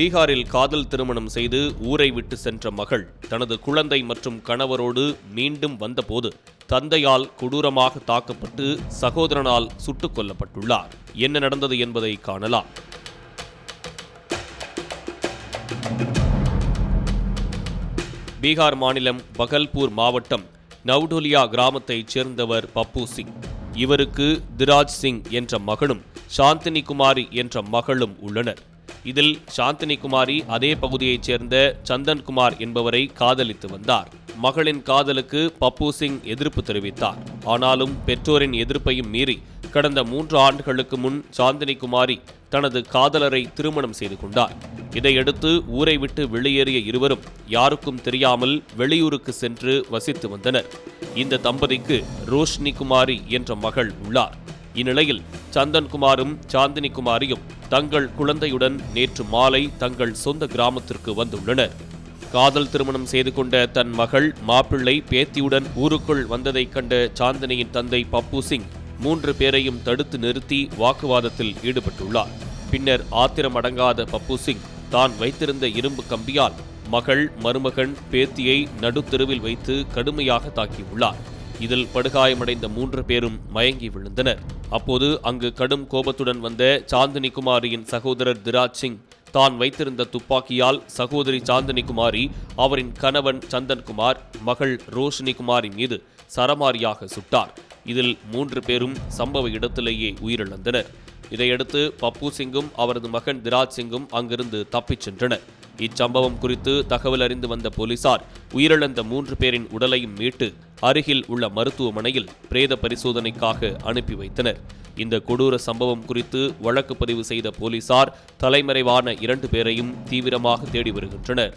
பீகாரில் காதல் திருமணம் செய்து ஊரை விட்டு சென்ற மகள் தனது குழந்தை மற்றும் கணவரோடு மீண்டும் வந்தபோது தந்தையால் கொடூரமாக தாக்கப்பட்டு சகோதரனால் சுட்டுக் கொல்லப்பட்டுள்ளார். என்ன நடந்தது என்பதை காணலாம். பீகார் மாநிலம் பகல்பூர் மாவட்டம் நவ்டோலியா கிராமத்தைச் சேர்ந்தவர் பப்பு சிங். இவருக்கு திராஜ் சிங் என்ற மகனும் சாந்தினி குமாரி என்ற மகளும் உள்ளனர். இதில் சாந்தினி குமாரி அதே பகுதியைச் சேர்ந்த சந்தன்குமார் என்பவரை காதலித்து வந்தார். மகளின் காதலுக்கு பப்பு சிங் எதிர்ப்பு தெரிவித்தார். ஆனாலும் பெற்றோரின் எதிர்ப்பையும் மீறி கடந்த மூன்று ஆண்டுகளுக்கு முன் சாந்தினி குமாரி தனது காதலரை திருமணம் செய்து கொண்டார். இதையடுத்து ஊரை விட்டு வெளியேறிய இருவரும் யாருக்கும் தெரியாமல் வெளியூருக்கு சென்று வசித்து வந்தனர். இந்த தம்பதிக்கு ரோஷினி குமாரி என்ற மகள் உள்ளார். இந்நிலையில் சந்தன்குமாரும் சாந்தினி குமாரியும் தங்கள் குழந்தையுடன் நேற்று மாலை தங்கள் சொந்த கிராமத்திற்கு வந்துள்ளனர். காதல் திருமணம் செய்து கொண்ட தன் மகள் மாப்பிள்ளை பேத்தியுடன் ஊருக்குள் வந்ததைக் கண்ட சாந்தினியின் தந்தை பப்பு சிங் மூன்று பேரையும் தடுத்து நிறுத்தி வாக்குவாதத்தில் ஈடுபட்டுள்ளார். பின்னர் ஆத்திரம் அடங்காத பப்பு சிங் தான் வைத்திருந்த இரும்பு கம்பியால் மகள் மருமகன் பேத்தியை நடுத்தெருவில் வைத்து கடுமையாக தாக்கியுள்ளார். இதில் படுகாயமடைந்த மூன்று பேரும் மயங்கி விழுந்தனர். அப்போது அங்கு கடும் கோபத்துடன் வந்த சாந்தினி குமாரியின் சகோதரர் திராஜ் சிங் தான் வைத்திருந்த துப்பாக்கியால் சகோதரி சாந்தினி குமாரி அவரின் கணவன் சந்தன்குமார் மகள் ரோஷினி குமாரி மீது சரமாரியாக சுட்டார். இதில் மூன்று பேரும் சம்பவ இடத்திலேயே உயிரிழந்தனர். இதையடுத்து பப்பு சிங்கும் அவரது மகன் திராஜ் சிங்கும் அங்கிருந்து தப்பிச் சென்றனர். இச்சம்பவம் குறித்து தகவல் அறிந்து வந்த போலீசார் உயிரிழந்த மூன்று பேரின் உடலையும் மீட்டு அருகில் உள்ள மருத்துவமனையில் பிரேத பரிசோதனைக்காக அனுப்பி வைத்தனர். இந்த கொடூர சம்பவம் குறித்து வழக்கு பதிவு செய்த போலீசார் தலைமறைவான இரண்டு பேரையும் தீவிரமாக தேடி வருகின்றனர்.